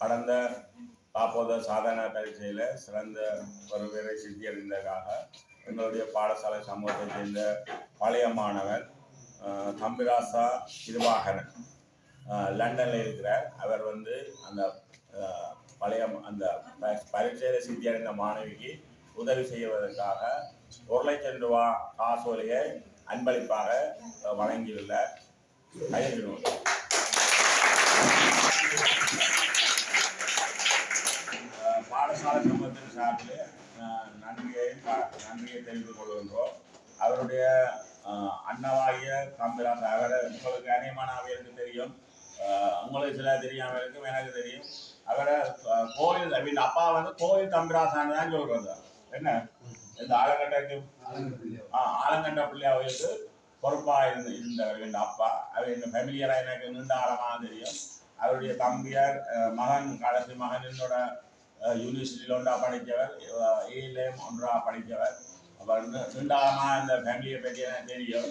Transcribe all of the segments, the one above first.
கடந்த காப்போத சாதன பரீட்சையில் சிறந்த ஒரு வீரை சித்தியடைந்ததாக எங்களுடைய பாடசாலை சமூகத்தை சேர்ந்த பழைய மாணவர் தம்பிராசா திருவாகரன் லண்டனில் இருக்கிறார். அவர் வந்து அந்த பழைய அந்த ப- பரீட்சையில் சித்தியடைந்த மாணவிக்கு உதவி செய்வதற்காக ஒரு லட்சம் ரூபா காசோலையை அன்பளிப்பாக வழங்கியுள்ள வழங்கியுள்ளார் அஹ், நன்றியை நன்றியை தெரிந்து கொள்கின்றோம். அவருடைய அஹ், அன்னவாகிய காம்பிராஸ் அவரை உங்களுக்கு அநேகமான அவைகளுக்கு தெரியும். உங்களுக்கு சில தெரியாம இருக்கும் எனக்கு தெரியும். அவரை கோயில் வீட்டு அப்பா வந்து கோயில் தம்பிராசான்னு தான் சொல்றது என்ன? இந்த ஆலங்கட்டைக்கு ஆ ஆலங்கட்ட பிள்ளை அவர்களுக்கு பொறுப்பா இருந்து இருந்தவர் என் அப்பா. அவர் எங்கள் ஃபேமிலியரா எனக்கு நீண்ட காலமாக தெரியும். அவருடைய தம்பியார் மகன் கடைசி மகன் என்னோட யூனிவர்சிட்டியில் ஒன்றா படித்தவர் ஏஎல்எம் ஒன்றா படித்தவர் அவர் நீ- இந்த ஃபேமிலியை பற்றி எனக்கு தெரியும்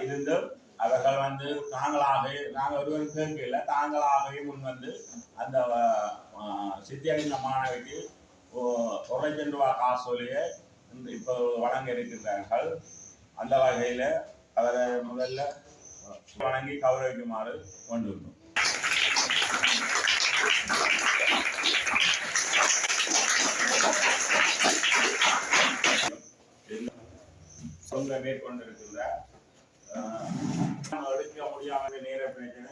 இருந்தும் அவர்கள் வந்து தாங்களாக நாங்கள் ஒருவரும் கேட்கல தாங்களாகவே முன் வந்து அந்த சித்தியடைந்த மாணவிக்கு ஒ- ஒரு லட்சம் ரூபாய் இப்போ வழங்க இருக்கின்றார்கள் அந்த வகையில் அவரை முதல்ல வணங்கி கௌரவிக்குமாறு கொண்டு வந்தோம் சொந்த மேற்கொண்டிருக்கின்ற அஹ், எடுக்க முடியாத நேர பிரச்சனை.